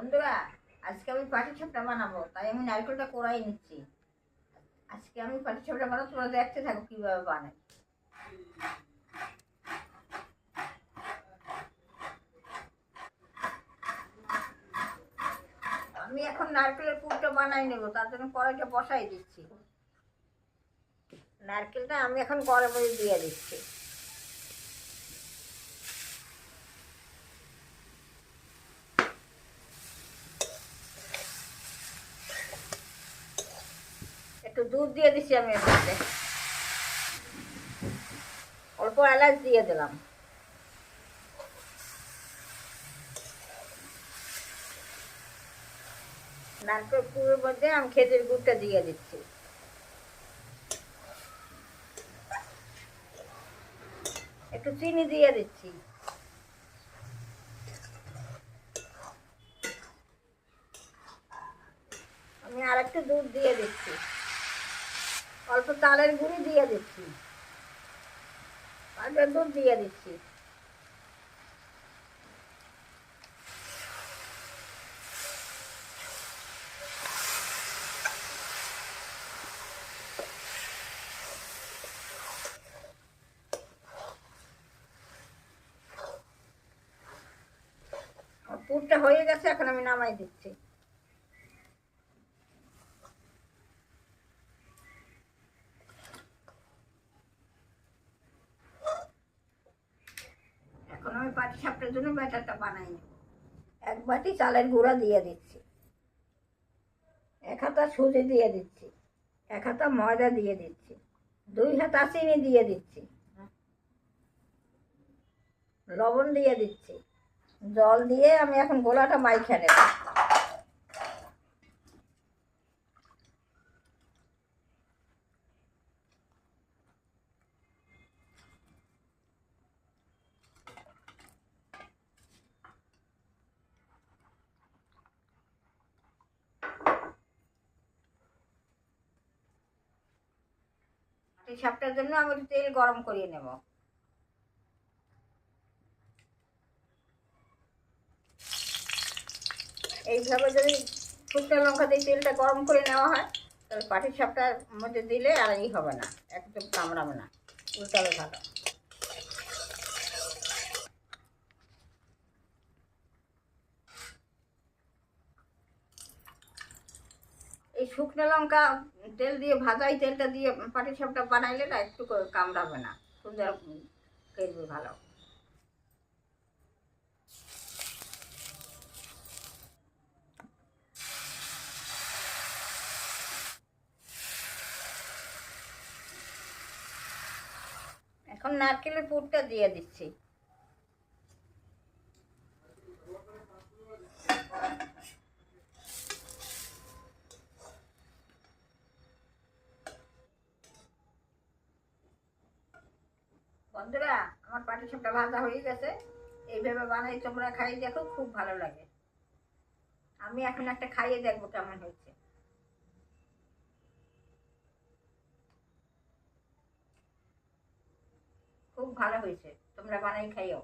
বন্ধুরা, আজকে আমি পাটি ছাপটা বানাবো, তাই আমি নারকেলটা কোড়াই নিচ্ছি। আজকে আমি পাটি সাপটা বানাবো, তোমরা দেখতে থাকো কীভাবে বানাই। আমি এখন নারকেলের পুরটা বানাই নেব, তার জন্য কড়াইটা বসাই দিচ্ছি। নারকেলটা আমি এখন গরম দিয়ে দিচ্ছি। একটু দুধ দিয়ে দিচ্ছি আমি এর মধ্যে। অল্প এলাচ দিয়ে দিলাম। নারকেল পুরের মধ্যে আমি খেজুর গুড়টা দিয়ে দিচ্ছি। একটু চিনি দিয়ে দিচ্ছি। আমি আর একটু দুধ দিয়ে দিচ্ছি। অল্প চালের গুঁড়ি দিয়ে দিচ্ছি। পাঁচের দুধ দিয়ে দিচ্ছি। পুরটা হয়ে গেছে, এখন আমি নামাই দিচ্ছি এখন আমি পাটি সাপটার জন্য ব্যাটারটা বানাই এক বাটি চালের গুঁড়া দিয়ে দিচ্ছি। এক হাতা সুজি দিয়ে দিচ্ছি। এক হাতা ময়দা দিয়ে দিচ্ছি। দুই হাতা চিনি দিয়ে দিচ্ছি। লবণ দিয়ে দিচ্ছি। জল দিয়ে আমি এখন গোলাটা মাইখে নেব। সাপটার জন্য আমি একটু তেল গরম করিয়ে নেব। এইভাবে যদি শুকনো লঙ্কা দিয়ে তেলটা গরম করে নেওয়া হয়, তাহলে পাটির সাপটার মধ্যে দিলে আর ই হবে না, একদম কামড়াবে না, উল্টাবে ভালো। এই শুকনো লঙ্কা তেল দিয়ে, ভাজাই তেলটা দিয়ে পাটির সাপটা বানাইলে না একটু কামড়াবে না। সুন্দর খেলবে ভালো। এখন নারকেলের পুরটা দিয়ে দিচ্ছি। বন্ধুরা, আমার পাটি সাপটা ভাজা হয়ে গেছে। এইভাবে বানাই, তোমরা খাই দেখো, খুব ভালো লাগে। আমি এখন একটা খাইয়ে দেখব কেমন হয়েছে। খুব ভালো হয়েছে, তোমরা বানাই খাইও।